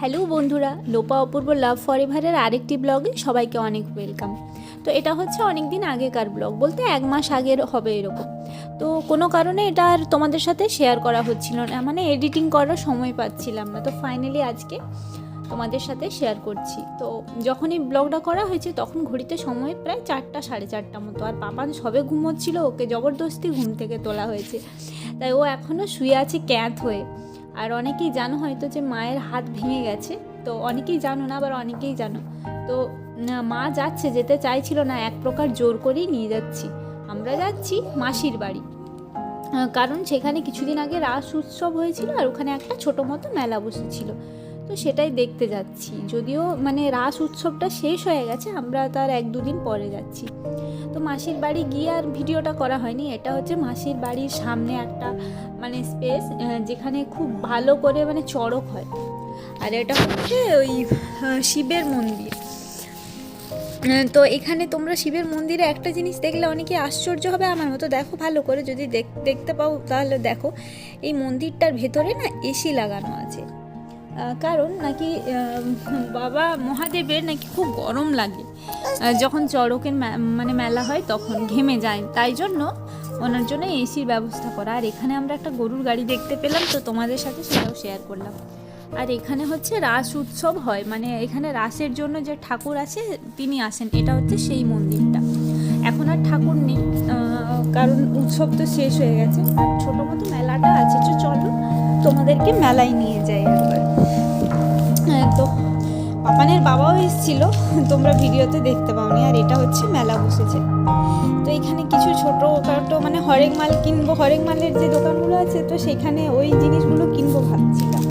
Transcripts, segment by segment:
Hello বন্ধুরা লোপা অপূর্ব love for এভারের আরেকটি ব্লগে সবাইকে অনেক ওয়েলকাম। তো এটা হচ্ছে অনেক দিন আগেকার ব্লগ, বলতে এক মাস আগের হবে এরকম। তো কোনো কারণে এটা আর তোমাদের সাথে শেয়ার করা হচ্ছিল না মানে এডিটিং করার সময় পাচ্ছিলাম না। তো ফাইনালি আজকে তোমাদের সাথে শেয়ার করছি। তো যখনই ব্লগটা করা হয়েছে, তখন ঘড়িতে সময় প্রায় চারটা, সাড়ে চারটা মতো। আর পাপান সবে ঘুমোচ্ছিল, ওকে জবরদস্তি ঘুম থেকে তোলা হয়েছে। তাই ও এখনও শুয়ে আছে ক্যাঁত হয়ে। আর অনেকেই জানো হয়তো যে মায়ের হাত ভেঙে গেছে। তো অনেকেই জানো না, আবার অনেকেই জানো। তো মা যাচ্ছে, যেতে চাইছিল না, এক প্রকার জোর করেই নিয়ে যাচ্ছি। আমরা যাচ্ছি মাসির বাড়ি। কারণ সেখানে কিছুদিন আগে রাস উৎসব হয়েছিল আর ওখানে একটা ছোটো মতো মেলা বসেছিল। তো সেটাই দেখতে যাচ্ছি। যদিও মানে রাস উৎসবটা শেষ হয়ে গেছে, আমরা তার এক দুদিন পরে যাচ্ছি। তো মাসির বাড়ি গিয়ে আর ভিডিওটা করা হয়নি, এটা হচ্ছে মাসির বাড়ির সামনে একটা মানে স্পেস যেখানে খুব ভালো করে মানে চড়ক হয়। আর এটা হচ্ছে ওই শিবের মন্দির। তো এখানে তোমরা শিবের মন্দিরে একটা জিনিস দেখলে অনেকে আশ্চর্য হবে, আমার মতো দেখো ভালো করে যদি দেখ- দেখতে পাও তাহলে দেখো। এই মন্দিরটার ভেতরে না এসি লাগানো আছে। কারণ নাকি বাবা মহাদেবের নাকি খুব গরম লাগে। যখন চড়কের মানে মেলা হয় তখন ঘেমে যায়। তাই জন্য ওনার জন্য এসির ব্যবস্থা করা। আর এখানে আমরা একটা গরুর গাড়ি দেখতে পেলাম, তো তোমাদের সাথে সেটাও শেয়ার করলাম। আর এখানে হচ্ছে রাস উৎসব হয় মানে এখানে রাসের জন্য যে ঠাকুর আছে, তিনি আসেন। এটা হচ্ছে সেই মন্দিরটা। এখন আর ঠাকুর নেই কারণ উৎসব তো শেষ হয়ে গেছে। আর ছোটো মতো মেলাটা আছে চলো তোমাদেরকে মেলায় নিয়ে যাই একবার। তো পাপানের বাবাও এসেছিল, তোমরা ভিডিওতে দেখতে পাওনি, আর এটা হচ্ছে মেলা বসেছে। তো এখানে কিছু ছোটো খাটো মানে হরেক মাল কিনবো, হরেক মালের যে দোকানগুলো আছে, তো সেখানে ওই জিনিসগুলো কিনবো ভাবছিলাম।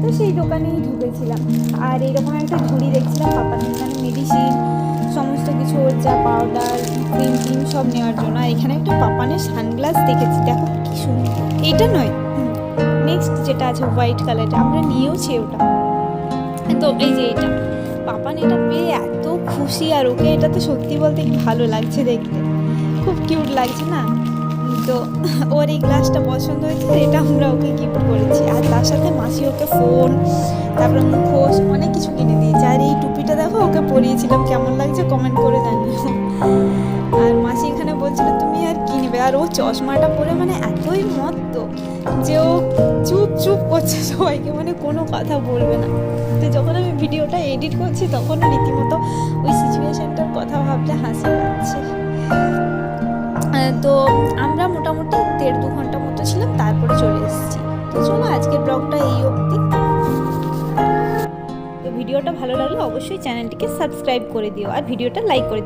তো সেই দোকানেই ঢুকেছিলাম। আর এরকম একটা ঝুড়ি দেখছিলাম পাপানের মানে মেডিসিন, সমস্ত কিছু, ওর যা পাউডার, ক্রিম টিম সব নেওয়ার জন্য। আর এখানে একটা পাপানের সানগ্লাস দেখেছি, দেখো কি সুন্দর। এইটা নয়, নেক্সট যেটা আছে, হোয়াইট কালারটা, আমরা নিয়েওছি ওটা। তো এই যে এটা পাপান এটা পেয়ে এত খুশি আর ওকে এটা তো সত্যি বলতে ভালো লাগছে দেখতে। খুব কিউট লাগছে না? তো ওর এই গ্লাসটা পছন্দ হয়েছে এটা আমরা ওকে গিফট করেছি। আর তার সাথে মাসি ওকে ফোন তারপরে মুখোশ, অনেক কিছু কিনে দিয়েছে। আর এই টুপিটা দেখো, ওকে পরিয়েছিলাম। কেমন লাগছে? কমেন্ট করে জানিও। আর আর ও চশমাটা পরে মানে এতই মত্ত যে ও চুপ চুপ করছে সবাইকে মানে কোনো কথা বলবে না। তো যখন আমি ভিডিওটা এডিট করছি, তখন রীতিমতো ওই সিচুয়েশনটার কথা ভাবলে হাসি পাচ্ছে। তো আমরা মোটামুটি দেড় দু ঘণ্টা মতো ছিলাম, তারপরে চলে এসেছি। তো চলো আজকের ব্লগটা এই অবধি। তো ভিডিওটা ভালো লাগলে অবশ্যই চ্যানেলটিকে সাবস্ক্রাইব করে দিও আর ভিডিওটা লাইক করে দিও।